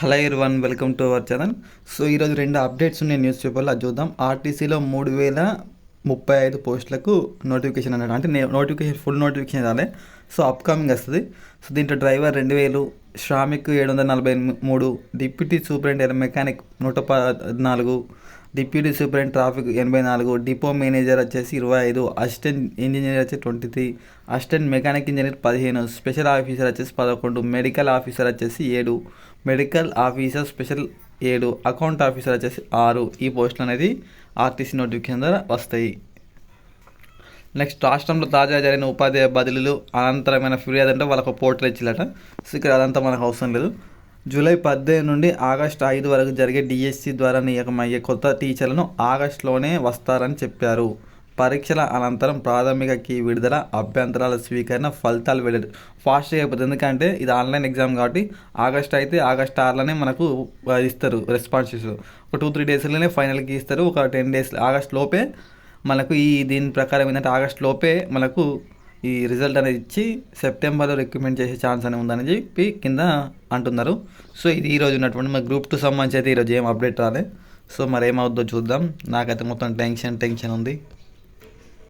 Hello one welcome to our channel so ఈరోజు రెండు updates ఉన్నాయి న్యూస్ పేపర్లో అది చూద్దాం. ఆర్టీసీలో మూడు వేల ముప్పై ఐదు పోస్టులకు నోటిఫికేషన్ అన్నాడు. అంటే నోటిఫికేషన్ ఫుల్ నోటిఫికేషన్ రాలే. సో అప్కమింగ్ వస్తుంది. సో దీంట్లో డ్రైవర్ రెండు వేలు శ్రామిక్ ఏడు వందల నలభై మూడు డిప్యూటీ సూపరింటెండెంట్ మెకానిక్ నూట పద్నాలుగు డిప్యూటీ సూపరింట్ ట్రాఫిక్ ఎనభై నాలుగు డిపో మేనేజర్ వచ్చేసి ఇరవై ఐదు అసిస్టెంట్ ఇంజనీర్ వచ్చి twenty three assistant mechanic engineer పదిహేను స్పెషల్ ఆఫీసర్ వచ్చేసి పదకొండు మెడికల్ ఆఫీసర్ వచ్చేసి ఏడు మెడికల్ ఆఫీసర్ స్పెషల్ ఏడు అకౌంట్ ఆఫీసర్ వచ్చేసి ఆరు. ఈ పోస్టులు అనేది ఆర్టీసీ నోటిఫికేషన్ ద్వారా వస్తాయి. నెక్స్ట్ రాష్ట్రంలో తాజా జరిగిన ఉపాధ్యాయ బదిలీలు అనంతరమైన ఫిర్యాదు అంటే వాళ్ళకు పోర్టల్ ఇచ్చిలట సో ఇక్కడ అదంతా మనకు అవసరం లేదు. జూలై పద్దెనిమిది నుండి ఆగస్టు ఐదు వరకు జరిగే డిఎస్సి ద్వారా నియమయ్యే కొత్త టీచర్లను ఆగస్టులోనే వస్తారని చెప్పారు. పరీక్షల అనంతరం ప్రాథమిక కీ విడుదల అభ్యంతరాల స్వీకరణ ఫలితాలు విడుదల ఫాస్ట్గా అయిపోతుంది. ఎందుకంటే ఇది ఆన్లైన్ ఎగ్జామ్ కాబట్టి ఆగస్ట్ అయితే ఆగస్ట్ ఆరులోనే మనకు ఇస్తారు రెస్పాన్సెస్ ఒక టూ త్రీ డేస్లోనే ఫైనల్కి ఇస్తారు. ఒక టెన్ డేస్ ఆగస్ట్ లోపే మనకు ఈ దీని ప్రకారం ఏంటంటే ఆగస్ట్ లోపే మనకు ఈ రిజల్ట్ అనేది ఇచ్చి సెప్టెంబర్లో రిక్రూట్మెంట్ చేసే ఛాన్స్ అని ఉందని చెప్పి కింద అంటున్నారు. సో ఇది ఈరోజు ఉన్నటువంటి మా గ్రూప్ టూ సంబంధించి అయితే ఈరోజు ఏం అప్డేట్ రాలే. సో మరి ఏమవుద్దో చూద్దాం. నాకైతే మొత్తం టెన్షన్ టెన్షన్ ఉంది.